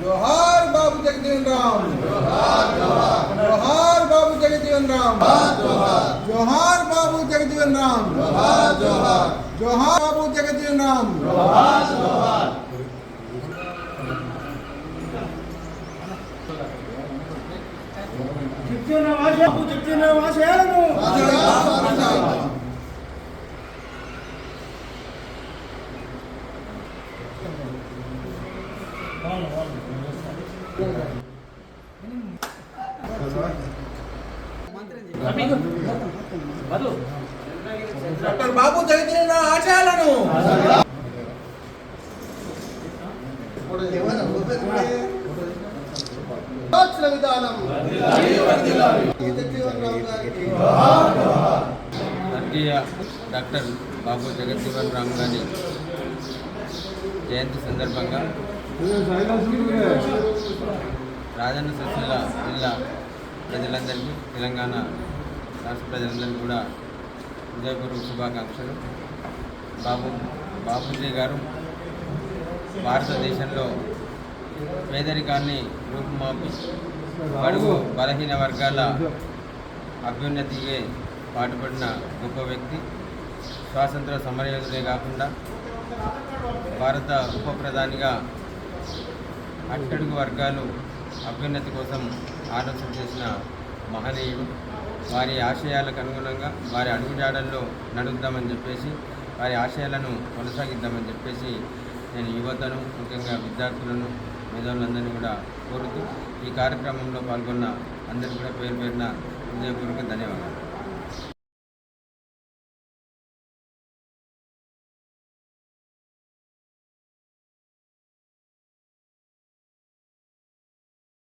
జోహార్ బాబు జగజీవన్ రామ్ జోహార్ బాబు జగజీవన్ రామ్ జోహార్ బాబు జగజీవన్ రామ్ జోహార్ బాబు జగజీవన్ రామ్ చెప్తున్న వాసేపు చెప్తున్న వాసేలను డాక్టర్ బాబు రామ్ ఆశయాలను. విధానం. స్వర్గీయ డాక్టర్ బాబు జగజ్జీవన్ రామ్ గారి జయంతి సందర్భంగా రాజన్న సిరిసిల్ల జిల్లా ప్రజలందరికీ తెలంగాణ రాష్ట్ర ప్రజలందరికీ కూడా హృదయపూర్వక శుభాకాంక్షలు. బాబు బాపూజీ గారు భారతదేశంలో పేదరికాన్ని రూపుమాపి బడుగు బలహీన వర్గాల అభ్యున్నతికి పాటుపడిన గొప్ప వ్యక్తి. స్వాతంత్ర సమరయోధులే కాకుండా భారత ఉప ప్రధానిగా అట్టడుగు వర్గాలు అభ్యున్నతి కోసం ఆలోచన చేసిన మహనీయుడు వారి ఆశయాలకు అనుగుణంగా వారి అడుగుజాడల్లో నడుద్దామని చెప్పేసి వారి ఆశయాలను కొనసాగిద్దామని చెప్పేసి నేను యువతను ముఖ్యంగా విద్యార్థులను మేధావులందరినీ కూడా కోరుతూ ఈ కార్యక్రమంలో పాల్గొన్న అందరికీ కూడా పేరు పేరున హృదయపూర్వక ధన్యవాదాలు.